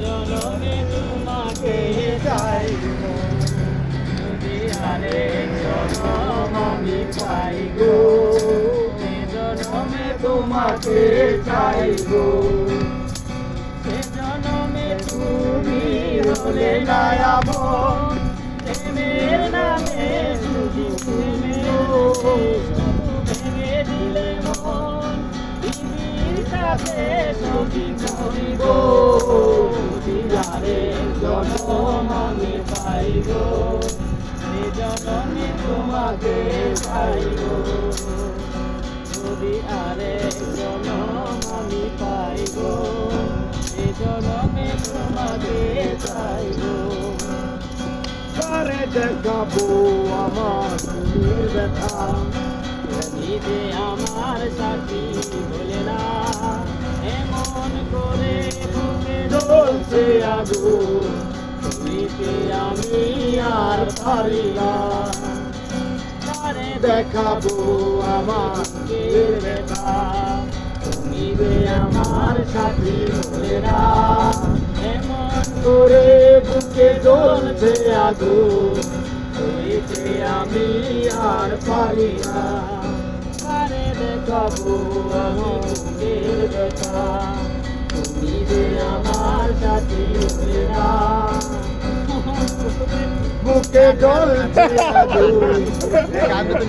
জনমে তোমাকে চাইব জনম আমি পাই গো এ জনমে তোমাকে চাইব সে জনমে তুমি হলে নায়াব কাছে সবই করিব দিদারে জনম আমি পাইব এ জনমে তোমাকে পাইব যদি আরেক জনম আমার ব্যথা নিজে আমার সাথী জ্বলছে আগুন তুমিতে আমি আর পারি না। দেখাবো আমার ব্যথা যে আমার সাথী না এমন করে বুকে জ্বলছে আগুন তুমিতে আমি আর পারি না। দেখাবো আমি বুকের বুকে জ্বলছে আগুন